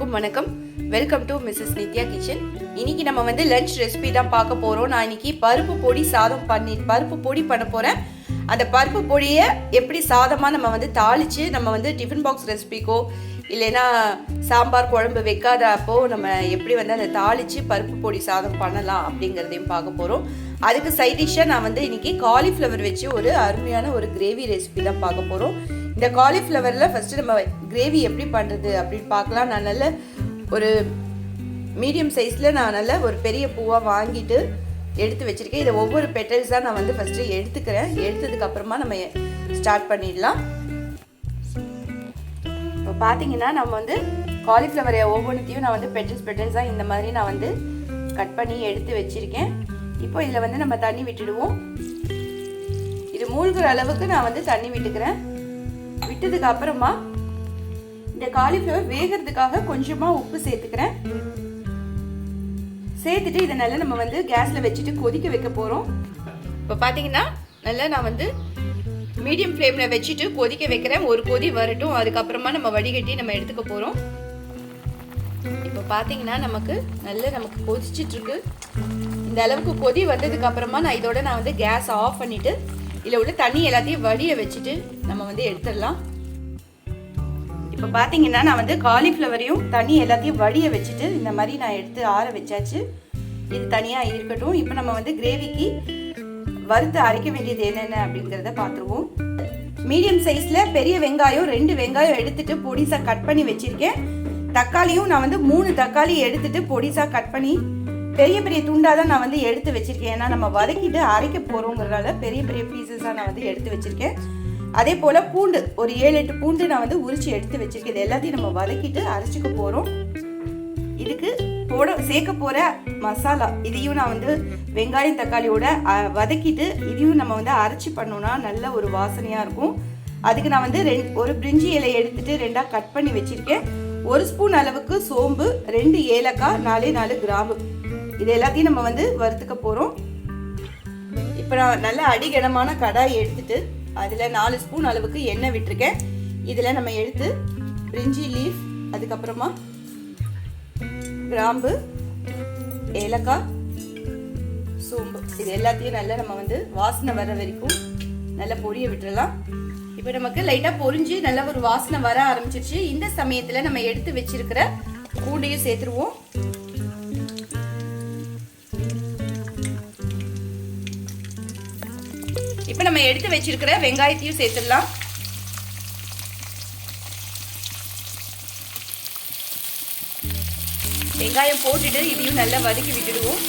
அனைவருக்கும் வணக்கம். Welcome to Mrs Nithya kitchen இன்னைக்கு நம்ம வந்து லஞ்ச் ரெசிபி தான் பார்க்க போகிறோம் நான் இன்னைக்கு பருப்பு பொடி சாதம் பண்ணி பருப்பு பொடி பண்ண போகிறேன் அந்த பருப்பு பொடியை எப்படி சாதமாக நம்ம வந்து தாளித்து நம்ம வந்து டிஃபன் பாக்ஸ் ரெசிபிக்கோ இல்லைன்னா சாம்பார் குழம்பு வைக்காத அப்போ நம்ம எப்படி வந்து அதை தாளித்து பருப்பு பொடி சாதம் பண்ணலாம் அப்படிங்கிறதையும் பார்க்க போகிறோம் அதுக்கு சைட் டிஷ்ஷாக நான் வந்து இன்னைக்கு காலிஃப்ளவர் வச்சு ஒரு அருமையான ஒரு கிரேவி ரெசிபி தான் பார்க்க போகிறோம் இந்த காலிஃப்ளவரில் ஃபஸ்ட்டு நம்ம கிரேவி எப்படி பண்ணுறது அப்படின்னு பார்க்கலாம். நான் நல்ல ஒரு மீடியம் சைஸில் நான் நல்ல ஒரு பெரிய பூவாக வாங்கிட்டு எடுத்து வச்சுருக்கேன். இதை ஒவ்வொரு பெட்டல்ஸாக நான் வந்து ஃபஸ்ட்டு எடுத்துக்கிறேன். எடுத்ததுக்கப்புறமா நம்ம ஸ்டார்ட் பண்ணிடலாம். இப்போ பார்த்தீங்கன்னா நம்ம வந்து காலிஃப்ளவரை ஒவ்வொன்றுத்தையும் நான் வந்து பெட்டல்ஸ் பெட்டல்ஸாக இந்த மாதிரி நான் வந்து கட் பண்ணி எடுத்து வச்சுருக்கேன். இப்போ இதில் வந்து நம்ம தண்ணி விட்டுடுவோம். இது மூழ்கிற அளவுக்கு நான் வந்து தண்ணி விட்டுக்கிறேன். விட்டதுக்கு அப்புறமா இந்த காலிஃப்ளவர் வேகிறதுக்காக கொஞ்சமாக உப்பு சேர்த்துக்கிறேன். சேர்த்துட்டு இதை நல்லா நம்ம வந்து கேஸில் வச்சுட்டு கொதிக்க வைக்க போகிறோம் இப்போ பார்த்தீங்கன்னா நல்லா நான் வந்து மீடியம் ஃப்ளேமில் வச்சுட்டு கொதிக்க வைக்கிறேன். ஒரு கொதி வரட்டும். அதுக்கப்புறமா நம்ம வடிகட்டி நம்ம எடுத்துக்க போகிறோம் இப்போ பார்த்தீங்கன்னா நமக்கு நல்ல நமக்கு கொதிச்சிட்டு இருக்கு. இந்த அளவுக்கு கொதி வந்ததுக்கு அப்புறமா நான் இதோட நான் வந்து கேஸ் ஆஃப் பண்ணிட்டு இதில் உள்ள தண்ணி எல்லாத்தையும் வடிய வச்சுட்டு நம்ம வந்து எடுத்துடலாம். இப்போ பார்த்தீங்கன்னா நான் வந்து காலிஃப்ளவரையும் தண்ணி எல்லாத்தையும் வடிய வச்சுட்டு இந்த மாதிரி நான் எடுத்து ஆற வச்சாச்சு. இது தனியாக இருக்கட்டும். இப்போ நம்ம வந்து கிரேவிக்கு வறுத்து அரைக்க வேண்டியது என்னென்ன அப்படிங்கிறத பார்த்துருவோம். மீடியம் சைஸில் பெரிய வெங்காயம் ரெண்டு வெங்காயம் எடுத்துட்டு பொடிசாக கட் பண்ணி வச்சுருக்கேன். தக்காளியும் நான் வந்து மூணு தக்காளி எடுத்துட்டு பொடிசாக கட் பண்ணி பெரிய பெரிய துண்டாக தான் நான் வந்து எடுத்து வச்சுருக்கேன். ஏன்னா நம்ம வதக்கிட்டு அரைக்க போகிறோங்கிறதால பெரிய பெரிய பீசஸாக நான் வந்து எடுத்து வச்சுருக்கேன். அதே போல் பூண்டு ஒரு ஏழு எட்டு பூண்டு நான் வந்து உரிச்சு எடுத்து வச்சுருக்கேன். இது எல்லாத்தையும் நம்ம வதக்கிட்டு அரைச்சிக்க போகிறோம் இதுக்கு போட சேர்க்க போகிற மசாலா இதையும் நான் வந்து வெங்காயம் தக்காளியோட வதக்கிட்டு இதையும் நம்ம வந்து அரைச்சி பண்ணோன்னா நல்ல ஒரு வாசனையாக இருக்கும். அதுக்கு நான் வந்து ரெண் ஒரு பிரிஞ்சி இலை எடுத்துட்டு ரெண்டாக கட் பண்ணி வச்சுருக்கேன். ஒரு ஸ்பூன் அளவுக்கு சோம்பு ரெண்டு ஏலக்காய் நாலே நாலு கிராம்பு. இது எல்லாத்தையும் நம்ம வந்து வறுத்துக்க போகிறோம் இப்போ நான் நல்ல அடிகனமான கடாய் எடுத்துட்டு அதில் நாலு ஸ்பூன் அளவுக்கு எண்ணெய் விட்டுருக்கேன். இதில் நம்ம எடுத்து பிரிஞ்சி லீஃப் அதுக்கப்புறமா கிராம்பு ஏலக்காய் சோம்பு. இது எல்லாத்தையும் நல்லா நம்ம வந்து வாசனை வர வரைக்கும் நல்லா பொரிய விட்டுறலாம். இப்போ நமக்கு லைட்டாக பொரிஞ்சு நல்ல ஒரு வாசனை வர ஆரம்பிச்சிருச்சு. இந்த சமயத்தில் நம்ம எடுத்து வச்சிருக்கிற பூண்டையும் சேர்த்துருவோம். நம்ம எடுத்து வச்சிருக்கிற வெங்காயத்தையும் சேர்த்துடலாம். வெங்காயம் போட்டுட்டு இதையும் நல்லா வதக்கி விட்டுடுவோம்.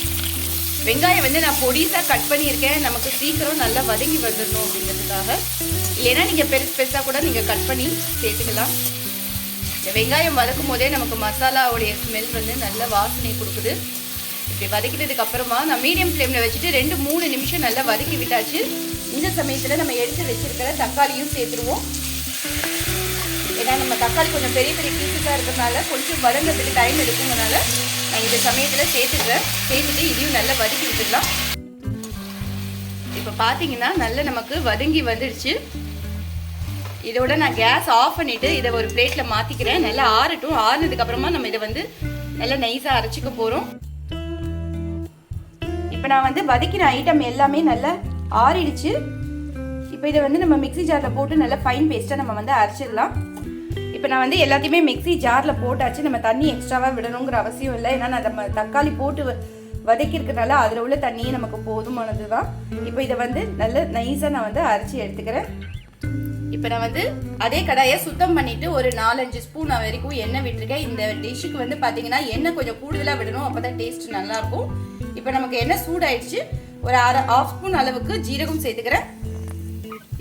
வெங்காயம் வந்து நான் பொடிசாக கட் பண்ணியிருக்கேன். நமக்கு சீக்கிரம் நல்லா வதங்கி வந்துடணும் அப்படிங்கிறதுக்காக. இல்லைன்னா நீங்கள் பெருசு பெருசாக கூட நீங்கள் கட் பண்ணி சேர்த்துக்கலாம். இந்த வெங்காயம் வதக்கும் போதே நமக்கு மசாலாவுடைய ஸ்மெல் வந்து நல்ல வாசனை கொடுக்குது. இப்படி வதக்கிட்டதுக்கு அப்புறமா நான் மீடியம் ஃப்ளேமில் வச்சுட்டு ரெண்டு மூணு நிமிஷம் நல்லா வதக்கி விட்டாச்சு. இந்த சமயத்தில் நம்ம எடுத்து வச்சிருக்கிற தக்காளியும் சேர்த்துருவோம். ஏன்னா நம்ம தக்காளி கொஞ்சம் பெரிய பெரிய பீஸஸாக இருக்கிறதுனால கொஞ்சம் வதங்கிறதுக்கு டைம் எடுக்குங்கனால நான் இந்த சமயத்தில் சேர்த்துக்கிறேன். சேர்த்துட்டு இதையும் நல்லா வதக்கி விட்டுடலாம். இப்போ பார்த்தீங்கன்னா நல்லா நமக்கு வதங்கி வந்துடுச்சு. இதோட நான் கேஸ் ஆஃப் பண்ணிவிட்டு இதை ஒரு பிளேட்டில் மாற்றிக்கிறேன் நல்லா ஆறட்டும். ஆறுனதுக்கப்புறமா நம்ம இதை வந்து நல்லா நைஸாக அரைச்சிக்க போகிறோம் இப்போ நான் வந்து வதக்கின ஐட்டம் எல்லாமே நல்லா ஆறிடுச்சு. இப்போ இதை வந்து நம்ம மிக்ஸி ஜாரில் போட்டு நல்லா ஃபைன் பேஸ்ட்டாக நம்ம வந்து அரைச்சிடலாம். இப்போ நான் வந்து எல்லாத்தையுமே மிக்ஸி ஜாரில் போட்டாச்சு. நம்ம தண்ணி எக்ஸ்ட்ராவாக விடணுங்கிற அவசியம் இல்லை. ஏன்னா நான் நம்ம தக்காளி போட்டு வதக்கிருக்கனால அதில் உள்ள தண்ணியே நமக்கு போதுமானது தான் இப்போ இதை வந்து நல்ல நைஸாக நான் வந்து அரைச்சி எடுத்துக்கிறேன். இப்போ நான் வந்து அதே கடாயை சுத்தம் பண்ணிவிட்டு ஒரு நாலஞ்சு ஸ்பூன் வரைக்கும் எண்ணெய் விட்டுருக்கேன். இந்த டிஷ்ஷுக்கு வந்து பார்த்தீங்கன்னா எண்ணெய் கொஞ்சம் கூடுதலாக விடணும். அப்போ தான் டேஸ்ட் நல்லாயிருக்கும். இப்போ நமக்கு எண்ணெய் சூடாயிடுச்சு. ஒரு அரை ஆஃப் ஸ்பூன் அளவுக்கு ஜீரகம் சேர்த்துக்கிறேன்.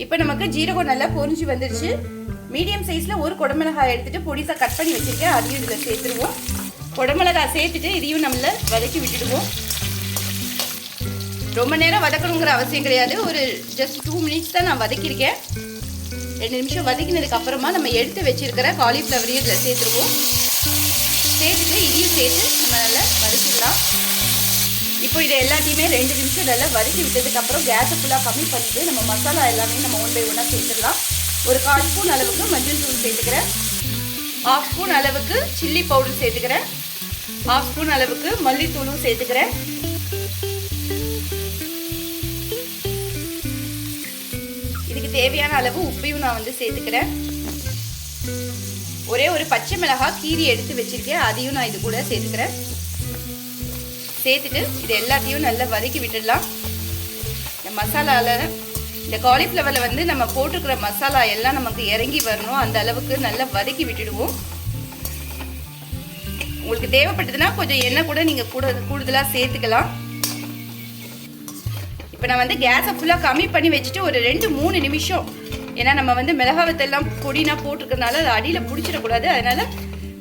இப்போ நமக்கு ஜீரகம் நல்லா பொரிஞ்சு வந்துருச்சு. மீடியம் சைஸில் ஒரு குடமிளகாய் எடுத்துட்டு பொடிசாக கட் பண்ணி வச்சுருக்கேன். அதையும் இதில் சேர்த்துருவோம். குடமிளகாய் சேர்த்துட்டு இதையும் நம்மள வதக்கி விட்டுடுவோம். ரொம்ப நேரம் வதக்கணுங்கிற அவசியம் கிடையாது. ஒரு ஜஸ்ட் டூ மினிட்ஸ் தான் நான் வதக்கியிருக்கேன். ரெண்டு நிமிஷம் வதக்கினதுக்கு அப்புறமா நம்ம எடுத்து வச்சிருக்கிற காலிஃப்ளவரையும் இதில் சேர்த்துருவோம். சேர்த்துட்டு இதையும் சேர்த்து நம்ம நல்லா வதக்கிடலாம். இப்போ இதை எல்லாத்தையுமே ரெண்டு நிமிஷம் நல்லா வதக்கி விட்டதுக்கு அப்புறம் கேஸை ஃபுல்லாக கம்மி பண்ணிட்டு நம்ம மசாலா எல்லாமே நம்ம ஒன் பை ஒன்னாக சேர்த்துடலாம். ஒரு கால் ஸ்பூன் அளவுக்கு மஞ்சள் தூள் சேர்த்துக்கிறேன். ஹாஃப் ஸ்பூன் அளவுக்கு சில்லி பவுடர் சேர்த்துக்கிறேன். ஹாஃப் ஸ்பூன் அளவுக்கு மல்லித்தூளும் சேர்த்துக்கிறேன். இதுக்கு தேவையான அளவு உப்பையும் நான் வந்து சேர்த்துக்கிறேன். ஒரே ஒரு பச்சை மிளகாய் கீரி எடுத்து வச்சிருக்கேன். அதையும் நான் இது கூட சேர்த்துக்கிறேன். சேர்த்துட்டு இது எல்லாத்தையும் நல்லா வதக்கி விட்டுடலாம். இந்த மசாலாவில் இந்த காலிஃப்ளவரில் வந்து நம்ம போட்டிருக்கிற மசாலா எல்லாம் நமக்கு இறங்கி வரணும். அந்த அளவுக்கு நல்லா வதக்கி விட்டுடுவோம். உங்களுக்கு தேவைப்பட்டதுன்னா கொஞ்சம் எண்ணெய் கூட நீங்கள் கூட கூடுதலாக சேர்த்துக்கலாம். இப்போ நான் வந்து கேஸை ஃபுல்லாக கம்மி பண்ணி வச்சுட்டு ஒரு ரெண்டு மூணு நிமிஷம். ஏன்னா நம்ம வந்து மிளகாவத்தெல்லாம் பொடினா போட்டிருக்கறனால அது அடியில் பிடிச்சிடக்கூடாது. அதனால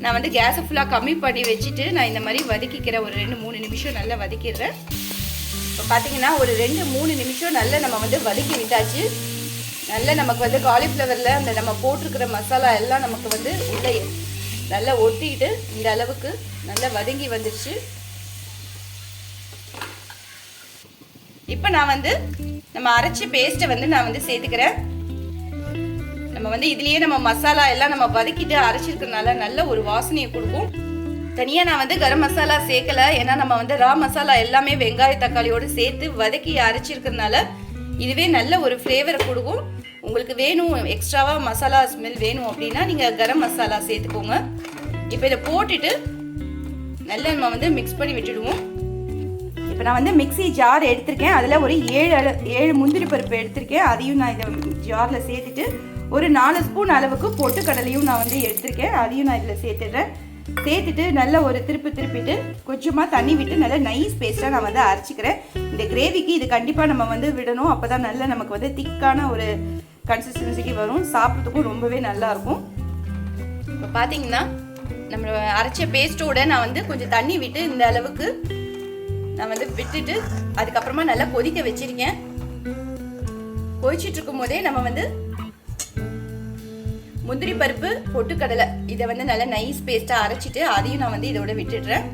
நான் வந்து கேஸை ஃபுல்லாக கம்மி பண்ணி வச்சுட்டு நான் இந்த மாதிரி வதக்கிக்கிறேன் ஒரு ரெண்டு மூணு நிமிஷம் நல்லா வதக்கிடுறேன். இப்போ பார்த்தீங்கன்னா ஒரு ரெண்டு மூணு நிமிஷம் நல்லா நம்ம வந்து வதக்கி விட்டாச்சு. நல்லா நமக்கு வந்து காலிஃப்ளவரில் அந்த நம்ம போட்டிருக்கிற மசாலா எல்லாம் நமக்கு வந்து உள்ளே நல்லா ஒட்டிக்கிட்டு இந்த அளவுக்கு நல்லா வதங்கி வந்துடுச்சு இப்போ நான் வந்து நம்ம அரைச்சி பேஸ்ட்டை வந்து நான் வந்து சேர்த்துக்கிறேன். நம்ம வந்து இதுலயே நம்ம மசாலா எல்லாம் நம்ம வதக்கிட்டு அரைச்சிருக்கறனால நல்ல ஒரு வாசனையை கொடுக்கும். தனியாக நான் வந்து கரம் மசாலா சேர்க்கல. ஏன்னா நம்ம வந்து ரா மசாலா எல்லாமே வெங்காய தக்காளியோடு சேர்த்து வதக்கி அரைச்சிருக்கறனால இதுவே நல்ல ஒரு ஃப்ளேவரை கொடுக்கும். உங்களுக்கு வேணும் எக்ஸ்ட்ராவாக மசாலா ஸ்மெல் வேணும் அப்படின்னா நீங்கள் கரம் மசாலா சேர்த்துக்கோங்க. இப்போ இதை போட்டுட்டு நல்லா நம்ம வந்து மிக்ஸ் பண்ணி விட்டுடுவோம். இப்போ நான் வந்து மிக்ஸி ஜார் எடுத்திருக்கேன். அதில் ஒரு ஏழு ஏழு முந்திரி பருப்பு எடுத்திருக்கேன். அதையும் நான் இதை ஜாரில் சேர்த்துட்டு ஒரு நாலு ஸ்பூன் அளவுக்கு பொட்டுக்கடலையும் நான் வந்து எடுத்திருக்கேன். அதையும் நான் இதில் சேர்த்துடுறேன். சேர்த்துட்டு நல்லா ஒரு திருப்பி திருப்பிட்டு கொஞ்சமாக தண்ணி விட்டு நல்லா நைஸ் பேஸ்ட்டாக நான் வந்து அரைச்சிக்கிறேன். இந்த கிரேவிக்கு இது கண்டிப்பாக நம்ம வந்து விடணும். அப்போ தான் நல்ல நமக்கு வந்து திக்கான ஒரு கன்சிஸ்டன்சிக்கு வரும். சாப்பிட்றதுக்கும் ரொம்பவே நல்லாயிருக்கும். இப்போ பார்த்தீங்கன்னா நம்ம அரைச்ச பேஸ்ட்டோட நான் வந்து கொஞ்சம் தண்ணி விட்டு இந்த அளவுக்கு நான் வந்து விட்டுட்டு அதுக்கப்புறமா நல்லா கொதிக்க வச்சிருக்கேன். கொதிச்சிட்டு இருக்கும் போதே நம்ம வந்து முந்திரி பருப்பு பொட்டுக்கடலை. இதை வந்து நல்லா நைஸ் பேஸ்ட்டாக அரைச்சிட்டு அதையும் நான் வந்து இதோட விட்டுடுறேன்.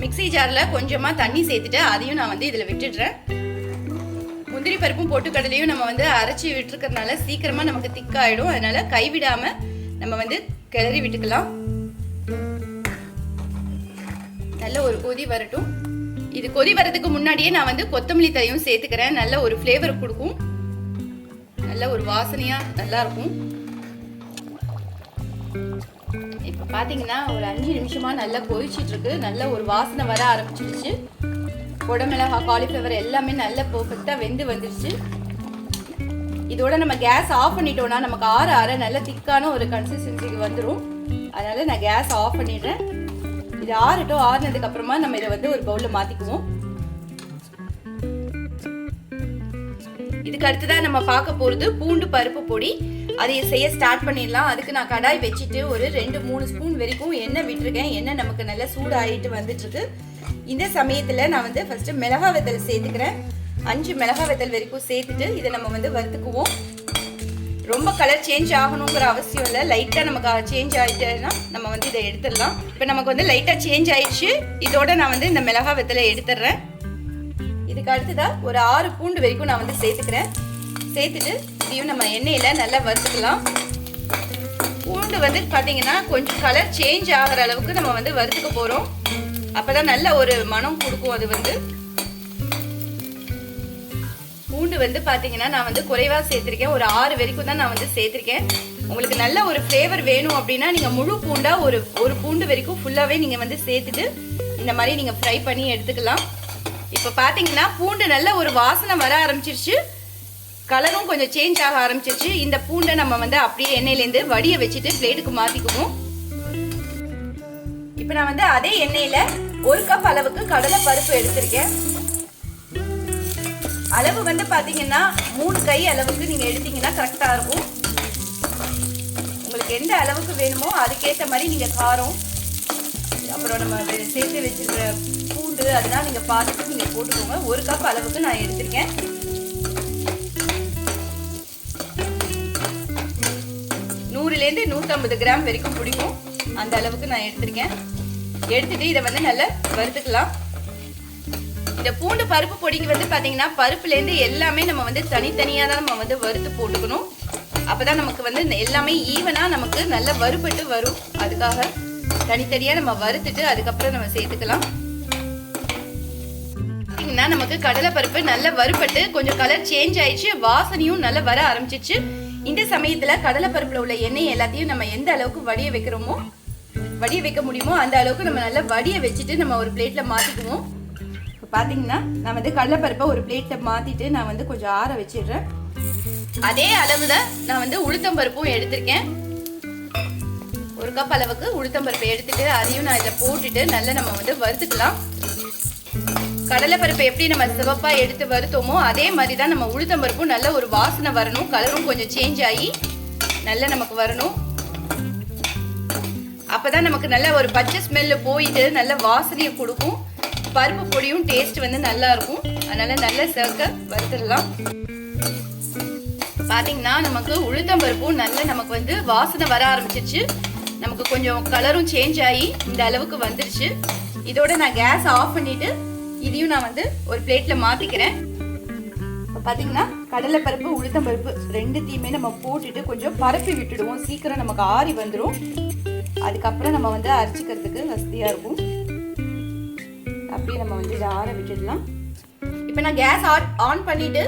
மிக்ஸி ஜாரில் கொஞ்சமாக தண்ணி சேர்த்துட்டு அதையும் நான் வந்து இதில் விட்டுடுறேன். முந்திரி பருப்பும் பொட்டுக்கடலையும் நம்ம வந்து அரைச்சி விட்டுருக்கறதுனால சீக்கிரமாக நமக்கு திக்காயிடும். அதனால கைவிடாமல் நம்ம வந்து கிளறி விட்டுக்கலாம். நல்ல ஒரு கொதி வரட்டும். இது கொதி வரதுக்கு முன்னாடியே நான் வந்து கொத்தமல்லி தழையும் சேர்த்துக்கிறேன். நல்ல ஒரு ஃப்ளேவர் கொடுக்கும். நல்ல ஒரு வாசனையா நல்லா இருக்கும் இப்போ பார்த்தீங்கன்னா ஒரு அஞ்சு நிமிஷமா நல்லா கொதிச்சிட்டு இருக்கு நல்ல ஒரு வாசனை வர ஆரம்பிச்சிருச்சு. குடமிளகா காலிஃப்ளவர் எல்லாமே நல்ல பர்ஃபெக்டாக வெந்து வந்துருச்சு. இதோட நம்ம கேஸ் ஆஃப் பண்ணிட்டோம்னா நமக்கு ஆற ஆற நல்ல திக்கான ஒரு கன்சிஸ்டன்சிக்கு வந்துடும் அதனால நான் கேஸ் ஆஃப் பண்ணிடுறேன். இது ஆறட்டும் ஆறுனதுக்கு அப்புறமா நம்ம இதை வந்து ஒரு பவுலில் மாற்றிக்குவோம் இதுக்கு அடுத்ததான் நம்ம பார்க்க போகிறது பூண்டு பருப்பு பொடி. அதை செய்ய ஸ்டார்ட் பண்ணிடலாம். அதுக்கு நான் கடாய் வச்சுட்டு ஒரு ரெண்டு மூணு ஸ்பூன் வரைக்கும் எண்ணெய் விட்டுருக்கேன். எண்ணெய் நமக்கு நல்லா சூடாகிட்டு வந்துட்டுருக்கு. இந்த சமயத்தில் நான் வந்து ஃபஸ்ட்டு மிளகா வெத்தல் சேர்த்துக்கிறேன். அஞ்சு மிளகா வெத்தல் வரைக்கும் சேர்த்துட்டு இதை நம்ம வந்து வறுத்துக்குவோம். ரொம்ப கலர் சேஞ்ச் ஆகணுங்கிற அவசியம் இல்லை. லைட்டாக நமக்கு சேஞ்ச் ஆகிட்டேன்னா நம்ம வந்து இதை எடுத்துடலாம். இப்போ நமக்கு வந்து லைட்டாக சேஞ்ச் ஆயிடுச்சு. இதோட நான் வந்து இந்த மிளகா வெத்தலை எடுத்துடுறேன். இதுக்கு அடுத்ததாக ஒரு ஆறு பூண்டு வரைக்கும் நான் வந்து சேர்த்துக்கிறேன். சேர்த்துட்டு இதையும் நம்ம எண்ணெயில் நல்லா வறுத்துக்கலாம். பூண்டு வந்து பார்த்தீங்கன்னா கொஞ்சம் கலர் சேஞ்ச் ஆகிற அளவுக்கு நம்ம வந்து வறுத்துக்க போகிறோம் அப்போ தான் நல்ல ஒரு மனம் கொடுக்கும் அது வந்து. பூண்டு வந்து பார்த்தீங்கன்னா நான் வந்து குறைவாக சேர்த்துருக்கேன். ஒரு ஆறு வரைக்கும் தான் நான் வந்து சேர்த்துருக்கேன். உங்களுக்கு நல்ல ஒரு ஃப்ளேவர் வேணும் அப்படின்னா நீங்கள் முழு பூண்டாக ஒரு ஒரு பூண்டு வரைக்கும் ஃபுல்லாகவே நீங்கள் வந்து சேர்த்துட்டு இந்த மாதிரி நீங்கள் ஃப்ரை பண்ணி எடுத்துக்கலாம். இப்போ பார்த்தீங்கன்னா பூண்டு நல்ல ஒரு வாசனை வர ஆரம்பிச்சிருச்சு. கலரும் கொஞ்சம் சேஞ்ச் ஆக ஆரம்பிச்சிருச்சு. இந்த பூண்டை நம்ம வந்து அப்படியே எண்ணெயிலேருந்து வடியை வச்சுட்டு பிளேட்டுக்கு மாற்றிக்குவோம் இப்போ நான் வந்து அதே எண்ணெயில் ஒரு கப் அளவுக்கு கடலை பருப்பு எடுத்திருக்கேன். அளவு வந்து பார்த்தீங்கன்னா மூணு கை அளவுக்கு நீங்கள் எடுத்தீங்கன்னா கரெக்டாக இருக்கும். உங்களுக்கு எந்த அளவுக்கு வேணுமோ அதுக்கேற்ற மாதிரி நீங்கள் காரம் அப்புறம் நம்ம சேர்த்து வச்சிருக்கிற இருக்குது. அதெல்லாம் நீங்கள் பார்த்துட்டு நீங்கள் போட்டுக்கோங்க. ஒரு கப் அளவுக்கு நான் எடுத்திருக்கேன். நூறுலேருந்து நூற்றம்பது கிராம் வரைக்கும் பிடிக்கும். அந்த அளவுக்கு நான் எடுத்திருக்கேன். எடுத்துட்டு இதை வந்து நல்லா வறுத்துக்கலாம். இந்த பூண்டு பருப்பு பொடிக்கு வந்து பார்த்தீங்கன்னா பருப்புலேருந்து எல்லாமே நம்ம வந்து தனித்தனியாக தான் நம்ம வந்து வறுத்து போட்டுக்கணும். அப்போ தான் நமக்கு வந்து எல்லாமே ஈவனாக நமக்கு நல்லா வறுபட்டு வரும். அதுக்காக தனித்தனியாக நம்ம வறுத்துட்டு அதுக்கப்புறம் நம்ம சேர்த்துக்கலாம். பார்த்தீங்கன்னா நமக்கு கடலை பருப்பு நல்லா வறுபட்டு கொஞ்சம் கலர் சேஞ்ச் ஆயிடுச்சு வாசனையும் நல்லா வர ஆரம்பிச்சிச்சு. இந்த சமயத்துல கடலை பருப்புல உள்ள எண்ணெய் எல்லாத்தையும் நம்ம எந்த அளவுக்கு வடிய வைக்கிறோமோ வடிய வைக்க முடியுமோ அந்த அளவுக்கு நம்ம நல்லா வடிய வச்சுட்டு நம்ம ஒரு பிளேட்ல மாத்திக்குவோம். இப்போ பார்த்தீங்கன்னா நான் வந்து கடலைப்பருப்பை ஒரு பிளேட்ல மாத்திட்டு நான் வந்து கொஞ்சம் ஆற வச்சிடுறேன். அதே அளவுல நான் வந்து உளுத்தம் பருப்பும் எடுத்திருக்கேன். ஒரு கப் அளவுக்கு உளுத்தம் பருப்பை எடுத்துட்டு அதையும் நான் இதில் போட்டுட்டு நல்லா நம்ம வந்து வறுத்துக்கலாம். கடலைப்பருப்பை எப்படி நம்ம சிவப்பா எடுத்து வறுத்தோமோ அதே மாதிரி தான் நம்ம உளுத்தம் பருப்பும் நல்ல ஒரு வாசனை வரணும். கலரும் கொஞ்சம் சேஞ்ச் ஆகி நல்லா நமக்கு வரணும். அப்பதான் நமக்கு நல்ல ஒரு பச்சை ஸ்மெல்லு போயிட்டு நல்ல வாசனையை கொடுக்கும். பருப்பு பொடியும் டேஸ்ட் வந்து நல்லா இருக்கும். அதனால நல்ல சேர்க்க வறுத்துடலாம். பார்த்தீங்கன்னா நமக்கு உளுத்தம் பருப்பும் நல்ல நமக்கு வந்து வாசனை வர ஆரம்பிச்சிச்சு நமக்கு கொஞ்சம் கலரும் சேஞ்ச் ஆகி இந்த அளவுக்கு வந்துருச்சு. இதோட நான் கேஸ் ஆஃப் பண்ணிட்டு இதையும் நான் வந்து ஒரு பிளேட்ல மாத்திக்கிறேன். இப்போ பார்த்தீங்கன்னா கடலைப்பருப்பு உளுத்தம் பருப்பு ரெண்டுத்தையுமே நம்ம போட்டுட்டு கொஞ்சம் பரப்பி விட்டுடுவோம். சீக்கிரம் நமக்கு ஆறி வந்துடும் அதுக்கப்புறம் நம்ம வந்து அரைச்சிக்கிறதுக்கு வசதியாக இருக்கும். அப்படியே நம்ம வந்து இதை ஆற விட்டுடலாம். இப்போ நான் கேஸ் ஆன் பண்ணிட்டு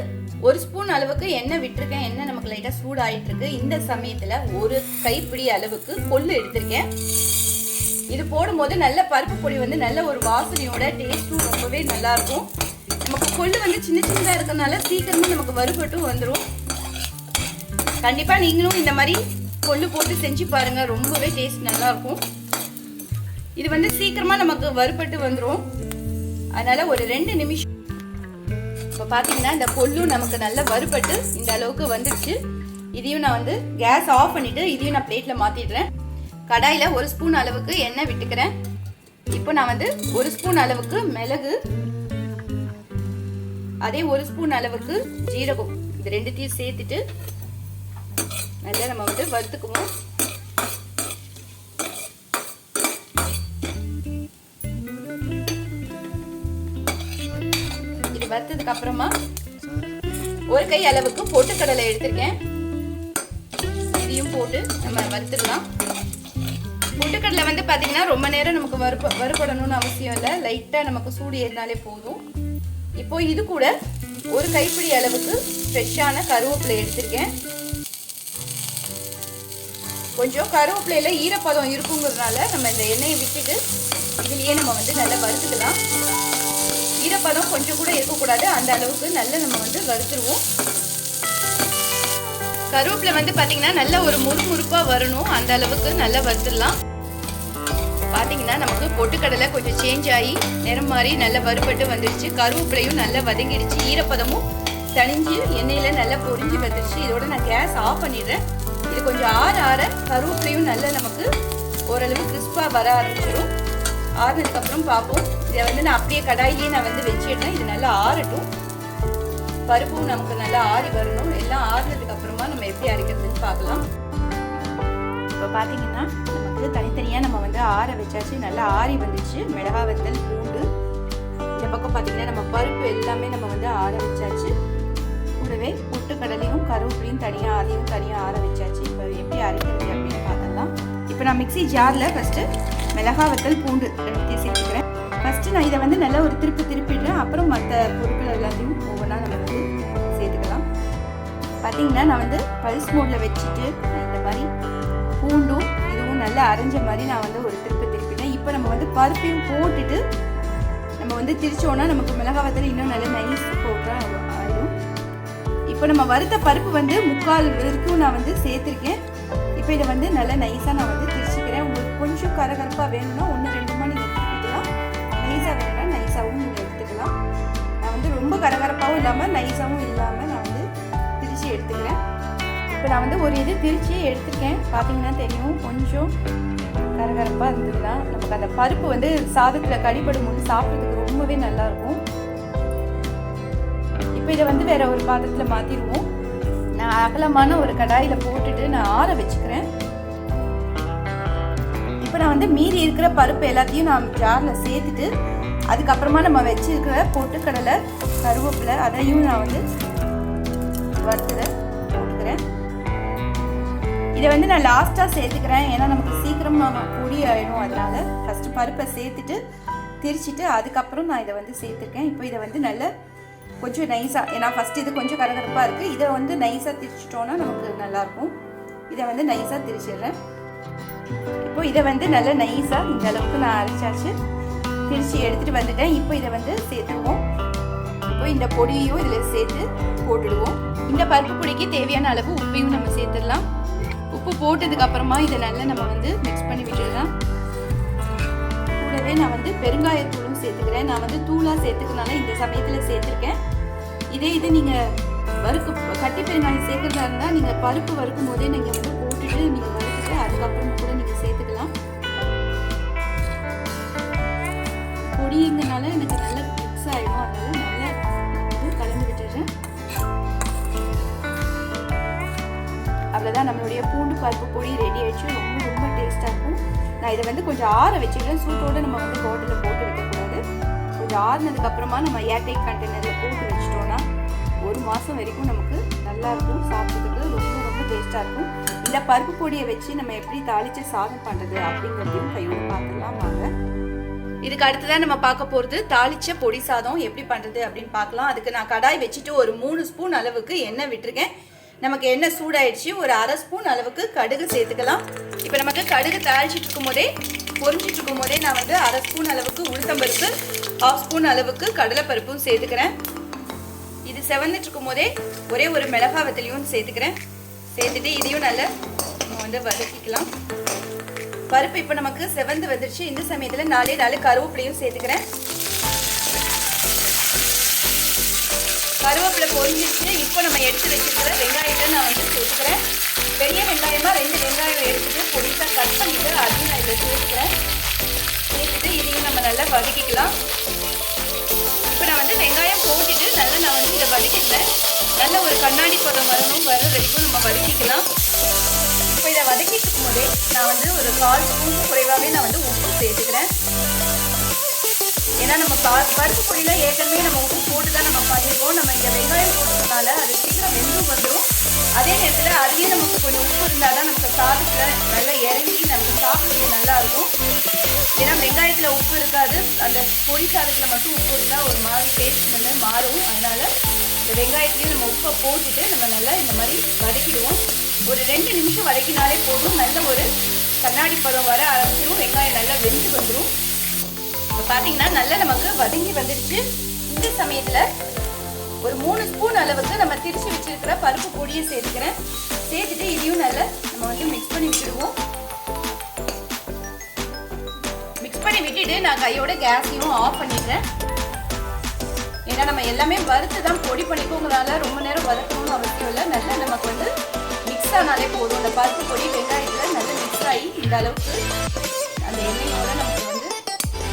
ஒரு ஸ்பூன் அளவுக்கு எண்ணெய் விட்டுருக்கேன். எண்ணெய் நமக்கு லைட்டாக சூடாயிட்டு இருக்கு. இந்த சமயத்தில் ஒரு கைப்பிடி அளவுக்கு கொள்ளு எடுத்திருக்கேன். இது போடும்போது நல்ல பருப்பு பொடி வந்து நல்ல ஒரு வாசனையோட டேஸ்ட்டும் ரொம்பவே நல்லா இருக்கும் நமக்கு கொள்ளு வந்து சின்ன சின்னதாக இருக்கிறதுனால சீக்கிரமே நமக்கு வறுபட்டும் வந்துடும் கண்டிப்பாக நீங்களும் இந்த மாதிரி கொள்ளு போட்டு செஞ்சு பாருங்க. ரொம்பவே டேஸ்ட் நல்லா இருக்கும் இது வந்து சீக்கிரமா நமக்கு வறுபட்டு வந்துடும் அதனால ஒரு ரெண்டு நிமிஷம். இப்போ பார்த்தீங்கன்னா இந்த கொள்ளும் நமக்கு நல்லா வறுபட்டு இந்த அளவுக்கு வந்துடுச்சு இதையும் நான் வந்து கேஸ் ஆஃப் பண்ணிட்டு இதையும் நான் பிளேட்ல மாத்திடுறேன். கடாயில் ஒரு ஸ்பூன் அளவுக்கு எண்ணெய் விட்டுக்கிறேன். இப்போ நான் வந்து ஒரு ஸ்பூன் அளவுக்கு மிளகு அதே ஒரு ஸ்பூன் அளவுக்கு ஜீரகம் இது ரெண்டுத்தையும் சேர்த்துட்டு நல்லா நம்ம வந்து வறுத்துக்குவோம். இது வறுத்ததுக்கு அப்புறமா ஒரு கை அளவுக்கு பொட்டுக்கடலை எடுத்திருக்கேன். இதையும் போட்டு நம்ம வறுத்துக்கலாம். முட்டுக்கடலை வந்து பார்த்தீங்கன்னா ரொம்ப நேரம் நமக்கு வறுப்ப வறுபடணும்னு அவசியம் இல்லை. லைட்டாக நமக்கு சூடு ஏறினாலே போதும். இப்போ இது கூட ஒரு கைப்பிடி அளவுக்கு ஃப்ரெஷ்ஷான கருவேப்பிலை எடுத்திருக்கேன். கொஞ்சம் கருவேப்பிலையில் ஈரப்பதம் இருக்குங்கிறதுனால நம்ம இந்த எண்ணெயை விட்டுட்டு இதுலேயே நம்ம வந்து நல்லா வறுத்துக்கலாம். ஈரப்பதம் கொஞ்சம் கூட இருக்கக்கூடாது. அந்த அளவுக்கு நல்லா நம்ம வந்து வறுத்துருவோம். கருவேப்பிலை வந்து பார்த்தீங்கன்னா நல்ல ஒரு முறுமுறுப்பாக வரணும். அந்த அளவுக்கு நல்லா வறுத்துடலாம். பார்த்தீங்கன்னா நமக்கு பொட்டுக்கடலை கொஞ்சம் சேஞ்ச் ஆகி நிறம் மாறி நல்லா வறுபட்டு வந்துடுச்சு கருவேப்பிலையும் நல்லா வதங்கிடுச்சு. ஈரப்பதமும் தனிஞ்சு எண்ணெயில் நல்லா பொரிஞ்சு வந்துடுச்சு இதோட நான் கேஸ் ஆஃப் பண்ணிடுறேன். இது கொஞ்சம் ஆற ஆற கருவேப்பிலையும் நல்லா நமக்கு ஓரளவு கிறிஸ்பாக வர ஆரம்பிச்சிடும் ஆறுனதுக்கப்புறம் பார்ப்போம். இதை வந்து நான் அப்படியே கடாயிலேயே நான் வந்து வச்சிடுறேன். இது நல்லா ஆறட்டும். பருப்பும் நமக்கு நல்லா ஆறி வரணும். எல்லாம் ஆறுனதுக்கு அப்புறமா நம்ம எப்படி அரைக்கிறதுன்னு பார்க்கலாம். இப்போ பார்த்தீங்கன்னா நமக்கு தனித்தனியாக நம்ம வந்து ஆற வச்சாச்சு. நல்லா ஆறி வந்துச்சு. மிளகா வத்தல் பூண்டு. இந்த பக்கம் பார்த்தீங்கன்னா நம்ம பருப்பு எல்லாமே நம்ம வந்து ஆற வச்சாச்சு. கூடவே பொட்டுக்கடலையும் கருவேப்பிலையும் தனியாக அதையும் தனியாக ஆற வச்சாச்சு. இப்போ எப்படி அரைக்கிறது அப்படின்னு பார்த்துடலாம். இப்போ நான் மிக்ஸி ஜாரில் ஃபஸ்ட்டு மிளகா வத்தல் பூண்டு ரெண்டு சேர்த்துக்கிறேன். ஃபஸ்ட்டு நான் இதை வந்து நல்லா ஒரு திருப்பி திருப்பிடுறேன். அப்புறம் மற்ற பொருட்கள் எல்லாத்தையும் ஒவ்வொன்றா நம்ம பார்த்தீங்கன்னா நான் வந்து பல்ஸ் மோடில் வச்சுட்டு இந்த மாதிரி பூண்டும் இதுவும் நல்லா அரைஞ்ச மாதிரி நான் வந்து ஒரு திருப்பி திருப்பிட்டேன். இப்போ நம்ம வந்து பருப்பையும் போட்டுட்டு நம்ம வந்து திரிச்சோன்னா நமக்கு மிளகாய் வத்தல் இன்னும் நல்லா நைஸ் போட்டால் ஆயிடும். இப்போ நம்ம வறுத்த பருப்பு வந்து முக்கால் வரைக்கும் நான் வந்து சேர்த்துருக்கேன். இப்போ இதை வந்து நல்லா நைஸாக நான் வந்து திரிச்சுக்கிறேன். உங்களுக்கு கொஞ்சம் கரகரப்பாக வேணும்னா ஒன்று ரெண்டு மணி எடுத்துக்கலாம். நைஸாக வேணும்னா நைஸாகவும் நீங்கள் எடுத்துக்கலாம். நான் வந்து ரொம்ப கரகரப்பாகவும் இல்லாமல் நைஸாகவும் இல்லாமல் நான் எடுத்துக்கிறேன். இப்போ நான் வந்து ஒரு இது திரிச்சு எடுத்துருக்கேன். பார்த்தீங்கன்னா தெரியும். கொஞ்சம் கரகரப்பாக இருந்ததுன்னா நமக்கு அந்த பருப்பு வந்து சாதத்தில் கடிபடும் போது சாப்பிட்றதுக்கு ரொம்பவே நல்லாயிருக்கும். இப்போ இதை வந்து வேற ஒரு பாத்திரத்தில் மாற்றிடுவோம் நான் அகலமான ஒரு கடாயில் போட்டுட்டு நான் ஆற வச்சுக்கிறேன். இப்போ நான் வந்து மீறி இருக்கிற பருப்பு எல்லாத்தையும் நான் ஜாரில் சேர்த்துட்டு அதுக்கப்புறமா நம்ம வச்சிருக்கிற பொட்டுக்கடலை கருவேப்பிலை அதையும் நான் வந்து வறுத்து இதை வந்து நான் லாஸ்ட்டாக சேர்த்துக்கிறேன். ஏன்னா நமக்கு சீக்கிரமாக பொடி ஆயிடும். அதனால் ஃபஸ்ட்டு பருப்பை சேர்த்துட்டு திரிச்சிட்டு அதுக்கப்புறம் நான் இதை வந்து சேர்த்துருக்கேன். இப்போ இதை வந்து நல்ல கொஞ்சம் நைஸாக ஏன்னா ஃபஸ்ட்டு இது கொஞ்சம் கரகரப்பாக இருக்குது இதை வந்து நைஸாக திரிச்சிட்டோன்னா நமக்கு நல்லாயிருக்கும். இதை வந்து நைஸாக திரிச்சிடுறேன். இப்போ இதை வந்து நல்ல நைஸாக இந்த அளவுக்கு நான் அரைச்சாச்சு. திரிச்சு எடுத்துகிட்டு வந்துட்டேன். இப்போ இதை வந்து சேர்த்துருவோம் இப்போ இந்த பொடியையும் இதில் சேர்த்து போட்டுடுவோம். இந்த பருப்பு பொடிக்கு தேவையான அளவு உப்பையும் நம்ம சேர்த்துடலாம். உப்பு போட்டதுக்கு அப்புறமா இதை நல்லா நம்ம வந்து மிக்ஸ் பண்ணி விட்டுடலாம். கூடவே நான் வந்து பெருங்காயத்தூளும் சேர்த்துக்கிறேன். நான் வந்து தூளாக சேர்த்துக்கனால இந்த சமயத்தில் சேர்த்துருக்கேன். இதே இது நீங்கள் வறுக்கு கட்டி பெருங்காயம் சேர்க்குறதா இருந்தால் நீங்கள் பருப்பு வறுக்கும் போதே நீங்கள் வந்து போட்டுட்டு நீங்கள் இதை வந்து கொஞ்சம் ஆற வச்சுக்கலாம் சூட்டோடு நம்ம வந்து ஹோட்டலில் போட்டு வைக்கக்கூடாது. கொஞ்சம் ஆறுனதுக்கு அப்புறமா நம்ம ஏர்டைட் கண்டெய்னரில் போட்டு வச்சிட்டோம்னா ஒரு மாதம் வரைக்கும் நமக்கு நல்லா இருக்கும். சாப்பிட்றதுக்கு ரொம்ப ரொம்ப டேஸ்ட்டாக இருக்கும். இந்த பருப்பு பொடியை வச்சு நம்ம எப்படி தாளித்து சாதம் பண்ணுறது அப்படிங்கிறதையும் கையோடு பார்த்துலாம் வாங்க. இதுக்கு அடுத்ததான் நம்ம பார்க்க போகிறது தாளிச்ச பொடி சாதம் எப்படி பண்ணுறது அப்படின்னு பார்க்கலாம். அதுக்கு நான் கடாய் வச்சுட்டு ஒரு மூணு ஸ்பூன் அளவுக்கு எண்ணெய் விட்டுருக்கேன். நமக்கு எண்ணெய் சூடாயிடுச்சு. ஒரு அரை ஸ்பூன் அளவுக்கு கடுகு சேர்த்துக்கலாம். இப்போ நமக்கு கடுகு தாளிச்சிட்டு இருக்கும் போதே பொறிஞ்சிட்டு இருக்கும் போதே நான் வந்து அரை ஸ்பூன் அளவுக்கு உளுத்தம்பருப்பு ஹாஃப் ஸ்பூன் அளவுக்கு கடலைப்பருப்பும் சேர்த்துக்கிறேன். இது செவந்துட்டு இருக்கும் போதே ஒரே ஒரு மிளகா வத்தலையும் சேர்த்துக்கிறேன். சேர்த்துட்டு இதையும் நல்லா நம்ம வந்து வதக்கிக்கலாம். பருப்பு இப்போ நமக்கு செவந்து வந்துருச்சு. இந்த சமயத்தில் நாலே நாலு கருவேப்பிலையும் சேர்த்துக்கிறேன். கருவேப்பிலை பொரிஞ்சிருச்சு இப்போ நம்ம எடுத்து வச்சிருக்கிற வெங்காயத்தை நான் வந்து சேர்த்துக்கிறேன். பெரிய வெங்காயமாக ரெண்டு வெங்காயம் எடுத்துட்டு பொடிசாக கட் பண்ணிவிட்டு அதையும் நான் இதில் சேர்த்துக்கிறேன். சேர்த்துட்டு இதையும் நம்ம நல்லா வதக்கிக்கலாம். இப்போ நான் வந்து வெங்காயம் போட்டுட்டு நல்லா நான் வந்து இதை வதக்கிடுறேன் நல்ல ஒரு கண்ணாடி பதம் வரணும் வர வரைக்கும் நம்ம வதக்கிக்கலாம். இப்போ இதை வதக்கிட்டு போதே நான் வந்து ஒரு கால் ஸ்பூன் குறைவாகவே நான் வந்து உப்பு சேர்த்துக்கிறேன். ஏன்னா நம்ம பா பருப்பு பொடியெலாம் ஏற்கனவே நம்ம உப்பு போட்டு தான் நம்ம பண்ணியிருக்கோம் நம்ம இங்கே வெங்காயம் போட்டதுனால அது சீக்கிரம் வெந்தும் வந்துடும் அதே நேரத்தில் அதுலேயே நமக்கு கொஞ்சம் உப்பு இருந்தால் தான் நமக்கு சாதத்தில் நல்லா இறங்கி நமக்கு சாப்பிட்றது நல்லாயிருக்கும். ஏன்னா வெங்காயத்தில் உப்பு இருக்காது. அந்த பொடி சாதத்தில் மட்டும் உப்பு இருந்தால் ஒரு மாதிரி டேஸ்ட் வந்து மாறும். அதனால் இந்த வெங்காயத்துலேயும் நம்ம உப்பை போட்டுட்டு நம்ம நல்லா இந்த மாதிரி வதக்கிடுவோம். ஒரு ரெண்டு நிமிஷம் வதக்கினாலே போதும். நல்ல ஒரு கண்ணாடி பதம் வர ஆரம்பிச்சிடும் வெங்காயம் நல்லா வெந்து வந்துடும் இப்போ பார்த்தீங்கன்னா நல்லா நமக்கு வதங்கி வந்துடுச்சு இந்த சமயத்தில் ஒரு மூணு ஸ்பூன் அளவுக்கு நம்ம திரிச்சு வச்சிருக்கிற பருப்பு பொடியை சேர்த்துக்கிறேன். சேர்த்துட்டு இதையும் நல்லா நம்ம வந்து மிக்ஸ் பண்ணி விட்டுடுவோம் மிக்ஸ் பண்ணி விட்டுட்டு நான் கையோட கேஸையும் ஆஃப் பண்ணிடுறேன் ஏன்னா நம்ம எல்லாமே வறுத்து தான் பொடி பண்ணிக்கோங்கனால ரொம்ப நேரம் வறுக்கணும்னு அவசியம் இல்லை. நல்லா நமக்கு வந்து மிக்ஸ் ஆனாலே போதும். இந்த பருப்பு பொடி வெங்காயத்தில் நல்லா மிக்ஸ் ஆகி இந்த அளவுக்கு அந்த எண்ணெயோட நமக்கு வந்து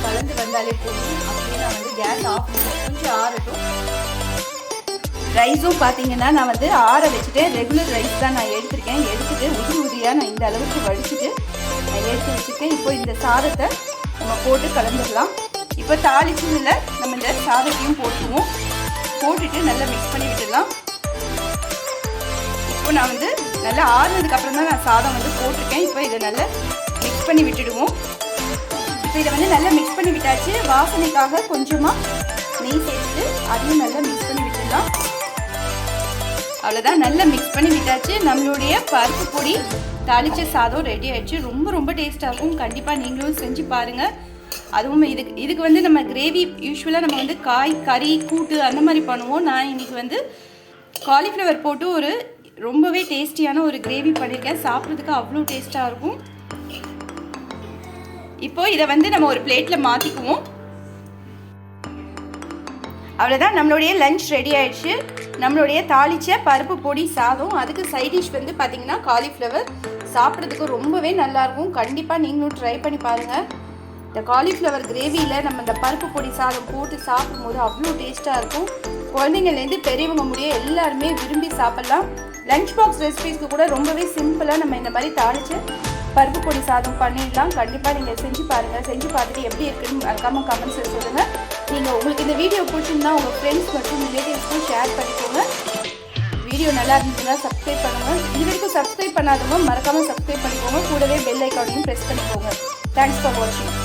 கலந்து வந்தாலே போதும். அப்படின்னு நான் வந்து கேஸ் ஆஃப் பண்ணி கொஞ்சம் ஆறட்டும். ரைஸும் பார்த்தீங்கன்னா நான் வந்து ஆற வச்சுட்டு ரெகுலர் ரைஸ் தான் நான் எடுத்திருக்கேன். எடுத்துட்டு உதிரி உதிரியாக நான் இந்த அளவுக்கு வடிச்சுட்டு நான் எடுத்து வச்சுருக்கேன். இப்போ இந்த சாதத்தை நம்ம போட்டு கலந்துடலாம் இப்போ தாளிச்சதில் நம்ம இந்த சாதத்தையும் போட்டுருவோம். போட்டுட்டு நல்லா மிக்ஸ் பண்ணி விட்டுடலாம். இப்போ நான் வந்து நல்லா ஆறுனதுக்கு அப்புறம் தான் நான் சாதம் வந்து போட்டிருக்கேன். இப்போ இதை நல்லா மிக்ஸ் பண்ணி விட்டுடுவோம். இப்போ இதை வந்து நல்லா மிக்ஸ் பண்ணி விட்டாச்சு. வாசனைக்காக கொஞ்சமாக நெய் சேர்த்துட்டு அதையும் நல்லா மிக்ஸ் பண்ணி விட்டுடலாம். அவ்வளோதான் நல்லா மிக்ஸ் பண்ணி விட்டாச்சு. நம்மளுடைய பருப்பு பொடி தாளிச்ச சாதம் ரெடி ஆயிடுச்சு. ரொம்ப ரொம்ப டேஸ்ட்டாக இருக்கும் கண்டிப்பாக நீங்களும் செஞ்சு பாருங்கள் அதுவும் இதுக்கு இதுக்கு வந்து நம்ம கிரேவி யூஸ்வலாக நம்ம வந்து காய் கறி கூட்டு அந்த மாதிரி பண்ணுவோம். நான் இன்னைக்கு வந்து காலிஃப்ளவர் போட்டு ஒரு ரொம்பவே டேஸ்டியான ஒரு கிரேவி பண்ணியிருக்கேன் சாப்பிட்றதுக்கு அவ்வளோ டேஸ்ட்டாக இருக்கும். இப்போ இதை வந்து நம்ம ஒரு பிளேட்டில் மாற்றிக்குவோம் அவ்வளோதான் நம்மளுடைய லஞ்ச் ரெடி ஆயிடுச்சு. நம்மளுடைய தாளிச்ச பருப்பு பொடி சாதம். அதுக்கு சைட் டிஷ் வந்து பார்த்தீங்கன்னா காலிஃப்ளவர் சாப்பிட்றதுக்கு ரொம்பவே நல்லாயிருக்கும். கண்டிப்பாக நீங்களும் ட்ரை பண்ணி பாருங்கள் இந்த காலிஃப்ளவர் கிரேவியில் நம்ம இந்த பருப்பு பொடி சாதம் போட்டு சாப்பிடும்போது அவ்வளோ டேஸ்ட்டாக இருக்கும். குழந்தைங்கள்லேருந்து பெரியவங்க முடிய எல்லாருமே விரும்பி சாப்பிட்லாம். லஞ்ச் பாக்ஸ் ரெசிபிஸ்க்கு கூட ரொம்பவே சிம்பிளாக நம்ம இந்த மாதிரி தாளித்து பருப்பு பொடி சாதம் பண்ணிடலாம். கண்டிப்பாக நீங்கள் செஞ்சு பாருங்கள் செஞ்சு பார்த்துட்டு எப்படி இருக்குன்னு மறக்காமல் கமெண்ட்ஸில் சொல்லுங்கள் நீங்கள் உங்களுக்கு இந்த வீடியோ பிடிச்சிருந்தா உங்கள் ஃப்ரெண்ட்ஸ் மற்றும் ரிலேட்டிவ்ஸ்க்கும் ஷேர் பண்ணிக்கோங்க. வீடியோ நல்லா இருந்துச்சுன்னா சப்ஸ்கிரைப் பண்ணுங்கள் இது வரைக்கும் சப்ஸ்கிரைப் பண்ணாதவங்க மறக்காமல் சப்ஸ்கிரைப் பண்ணிக்கோங்க. கூடவே பெல் ஐக்கானையும் ப்ரெஸ் பண்ணிக்கோங்க. தேங்க்ஸ் ஃபார் வாட்சிங்